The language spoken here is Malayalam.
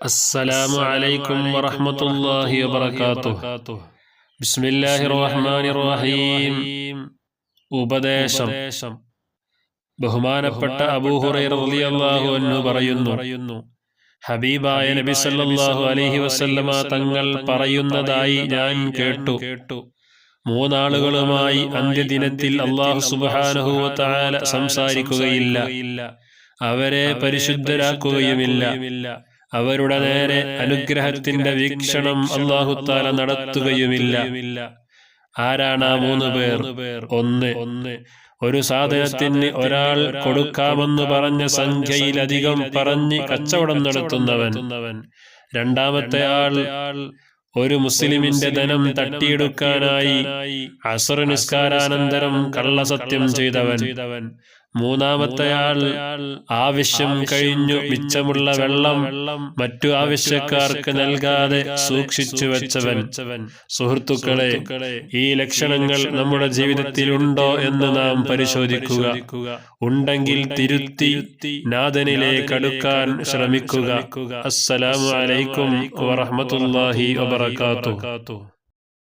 السلام عليكم ورحمة الله وبركاته بسم الله الرحمن الرحيم ഉപദേശം ബഹുമാനപ്പെട്ട അബൂഹുറൈറ റളിയല്ലാഹു അൻഹു പറയുന്നു ഹബീബായ നബി സല്ലല്ലാഹു അലൈഹി വസല്ലമ തങ്ങൾ പറയുന്നതായി ഞാൻ കേട്ടു മൂന്നാളുകളുമായി അന്ത്യദിനത്തിൽ അള്ളാഹു സുബ്ഹാനഹു വ തആല സംസാരിക്കുകയില്ല അവരെ പരിശുദ്ധരാക്കുകയുമില്ല അവരുടെ നേരെ അനുഗ്രഹത്തിന്റെ വീക്ഷണം അള്ളാഹുത്താല നടത്തുകയുമില്ല. ആരാണ് ആ മൂന്ന് പേർ? ഒന്ന്. ഒന്ന്. ഒരു സാധനത്തിന് ഒരാൾ കൊടുക്കാമെന്ന് പറഞ്ഞ സംഖ്യയിലധികം പറഞ്ഞ് കച്ചവടം നടത്തുന്നവൻ. രണ്ടാമത്തെ ആൾ ഒരു മുസ്ലിമിന്റെ ധനം തട്ടിയെടുക്കാനായി അസുര നിസ്കാരാനന്തരം കള്ളസത്യം ചെയ്തവൻ. മൂന്നാമത്തെ ആൾ ആവശ്യം കഴിഞ്ഞു മിച്ചമുള്ള വെള്ളം മറ്റു ആവശ്യക്കാർക്ക് നൽകാതെ സൂക്ഷിച്ചു വെച്ചവൻ. സുഹൃത്തുക്കളെ ഈ ലക്ഷണങ്ങൾ നമ്മുടെ ജീവിതത്തിൽ ഉണ്ടോ എന്ന് നാം പരിശോധിക്കുക. ഉണ്ടെങ്കിൽ തിരുത്തി നാഥനിലേക്ക് അടുക്കാൻ ശ്രമിക്കുക. അസ്സലാമലൈക്കും അലൈക്കും വാത്തു വബർക്കാത്തു